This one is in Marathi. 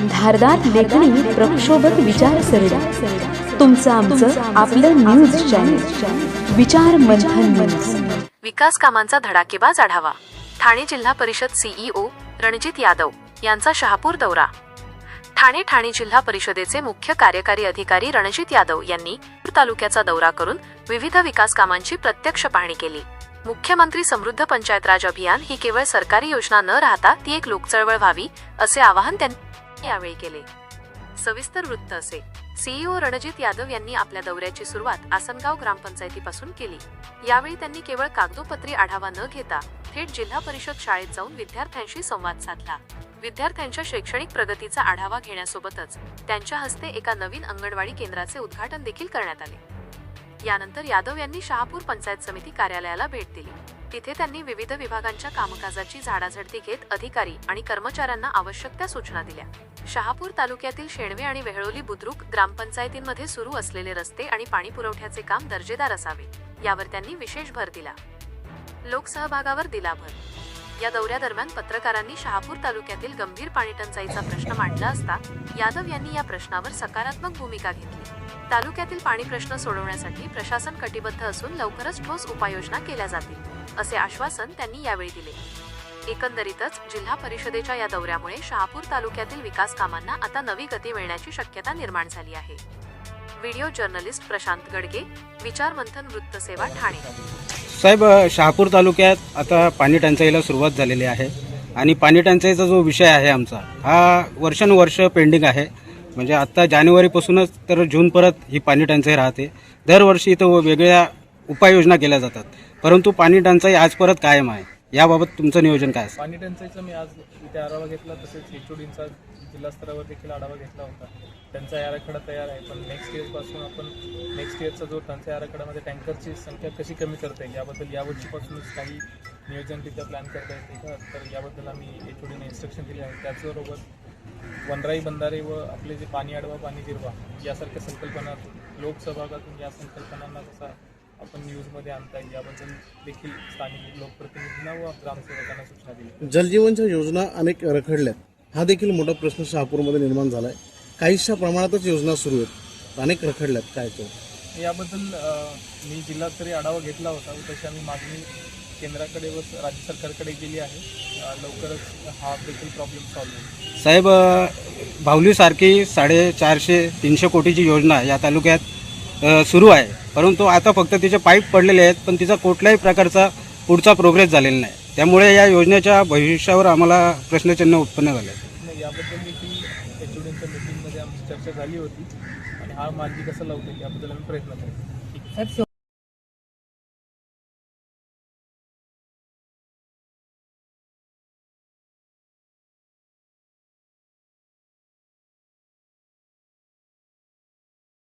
धारदार लेखणी प्रक्षोभक विचारसरणी. तुमचं आमचं आपलं न्यूज चॅनल विचार मंथन न्यूज विकास कामांचा धडाकेबाज आढावा ठाणे जिल्हा परिषद सीईओ रणजित यादव यांचा शहापूर दौरा. ठाणे ठाणे जिल्हा परिषदेचे मुख्य कार्यकारी अधिकारी रणजित यादव यांनी तालुक्याचा दौरा करून विविध विकास कामांची प्रत्यक्ष पाहणी केली. मुख्यमंत्री समृद्ध पंचायत राज अभियान ही केवळ सरकारी योजना न राहता ती एक लोकचळवळ व्हावी असे आवाहन त्यांनी यावेळी केले. सविस्तर वृत्त असे. सीईओ रणजित यादव यांनी आपल्या दौऱ्याची सुरुवात आसनगाव ग्रामपंचायतीपासून केली. यावेळी त्यांनी केवळ कागदोपत्री आढावा न घेता थेट जिल्हा परिषद शाळेत जाऊन विद्यार्थ्यांशी संवाद साधला. विद्यार्थ्यांच्या शैक्षणिक प्रगतीचा आढावा घेण्यासोबतच त्यांच्या हस्ते एका नवीन अंगणवाडी केंद्राचे उद्घाटन देखील करण्यात आले. यानंतर यादव यांनी शहापूर पंचायत समिती कार्यालयाला भेट दिली. तिथे त्यांनी विविध विभागांच्या कामकाजाची झाडाझडती घेत अधिकारी आणि कर्मचाऱ्यांना आवश्यक त्या सूचना दिल्या. शहापूर तालुक्यातील शेणवे आणि वेहळोली बुद्रुक ग्रामपंचायतींमध्ये सुरू असलेले रस्ते आणि पाणी पुरवठ्याचे काम दर्जेदार असावे यावर त्यांनी विशेष भर दिला. लोकसहभागावर दिला भर या दौऱ्यादरम्यान पत्रकारांनी शहापूर तालुक्यातील गंभीर पाणी टंचाईचा प्रश्न मांडला असता यादव यांनी या प्रश्नावर सकारात्मक भूमिका घेतली. तालुक्यातील पाणी प्रश्न सोडवण्यासाठी प्रशासन कटिबद्ध असून लवकरच ठोस उपाययोजना केल्या जातील असे आश्वासन त्यांनी यावेळी दिले. एकंदरीतच जिल्हा परिषदेच्या या दौऱ्यामुळे शहापूर तालुक्यातील विकास कामांना आता नवी गती मिळण्याची शक्यता निर्माण झाली आहे. व्हिडिओ जर्नलिस्ट प्रशांत गडगे विचारमंथन वृत्तसेवा ठाणे. साहेब शहापूर तालुक्यात आता पाणी टंचाईला सुरुवात झालेली आहे आणि पाणी टंचाईचा जो विषय आहे आमचा हा वर्षानुवर्ष पेंडिंग आहे. म्हणजे आत्ता जानेवारीपासूनच तर जून परत ही पाणी टंचाई राहते. दरवर्षी इथं वेगळ्या उपाययोजना केल्या जातात. परंतु पाणी टंचाई आज परत कायम आहे. याबाबत तुमचं नियोजन काय असेल पाणी टंचाईचा मी आज इथे आढावा घेतला तसेच एचओडींचा जिल्हा स्तरावर देखील आढावा घेतला होता. टंचाई आराखडा तयार आहे पण नेक्स्ट इयरपासून आपण नेक्स्ट इयरचा जो टंचाई आराखड्यामध्ये टँकरची संख्या कशी कमी करता येईल याबद्दल यावर्षीपासूनच काही नियोजन तिथं प्लॅन करता येते का? तर याबद्दल आम्ही एचओडीने इन्स्ट्रक्शन दिले आहे. त्याचबरोबर वनराई बंधारे व आपले जे पाणी आडवा पाणी जिरवा यासारख्या संकल्पनातून लोकसहभागातून या संकल्पनांना कसा आपण न्यूजमध्ये आणता येईल याबद्दल देखील स्थानिक लोकप्रतिनिधींना व ग्रामसेवकांना सूचना दिल्या जलजीवनच्या योजना अनेक रखडल्यात. हा देखील मोठा प्रश्न शहापूरमध्ये निर्माण झाला आहे काहीशा प्रमाणातच योजना सुरू आहेत. अनेक रखडल्यात. काय तो याबद्दल मी जिल्हास्तरीय आढावा घेतला होता. तशी आम्ही मागणी केंद्राकडे व राज्य सरकारकडे केली आहे. लवकरच हा देखील प्रॉब्लेम सॉल्व्ह होईल. साहेब भावलीसारखी साडेचारशे तीनशे कोटीची योजना या तालुक्यात सुरू आहे. परंतु आता फक्त तिचे पाईप पडलेले आहेत पण तिचा कुठल्याही प्रकारचा पुढचा प्रोग्रेस झालेला नाही. त्यामुळे या योजनेच्या भविष्यावर आम्हाला प्रश्नचिन्ह उत्पन्न झाले. चर्चा झाली होती. आणि हा मार्गी कसा लावता याबद्दल आम्ही प्रयत्न करू.